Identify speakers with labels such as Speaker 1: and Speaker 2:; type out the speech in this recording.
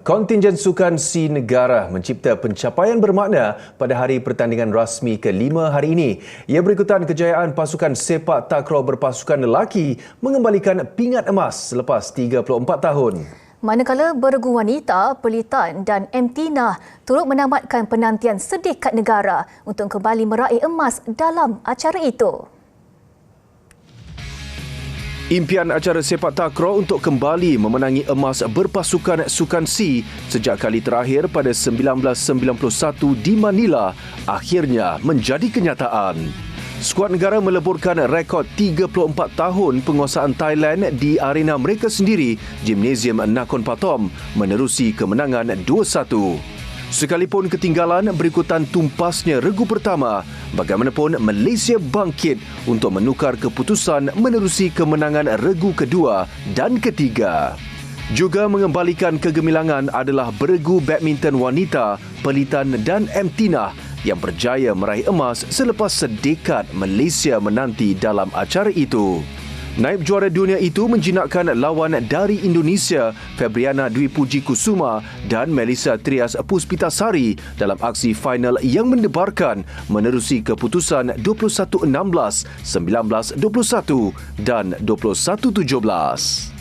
Speaker 1: Kontingen Sukan C Negara mencipta pencapaian bermakna pada hari pertandingan rasmi kelima hari ini. Ia berikutan kejayaan pasukan sepak takraw berpasukan lelaki mengembalikan pingat emas selepas 34 tahun.
Speaker 2: Manakala bergu wanita, Pelitan dan M. Tina turut menamatkan penantian sedekat negara untuk kembali meraih emas dalam acara itu.
Speaker 1: Impian acara sepak takraw untuk kembali memenangi emas berpasukan Sukan C sejak kali terakhir pada 1991 di Manila akhirnya menjadi kenyataan. Skuad negara meleburkan rekod 34 tahun penguasaan Thailand di arena mereka sendiri, Gymnasium Nakhon Pathom, menerusi kemenangan 2-1. Sekalipun ketinggalan berikutan tumpasnya regu pertama, bagaimanapun Malaysia bangkit untuk menukar keputusan menerusi kemenangan regu kedua dan ketiga. Juga mengembalikan kegemilangan adalah beregu badminton wanita Pelitan dan M. Tina yang berjaya meraih emas selepas sedekat Malaysia menanti dalam acara itu. Naib juara dunia itu menjinakkan lawan dari Indonesia, Febriana Dwi Puji Kusuma dan Melissa Trias Puspitasari dalam aksi final yang mendebarkan menerusi keputusan 21-16, 19-21 dan 21-17.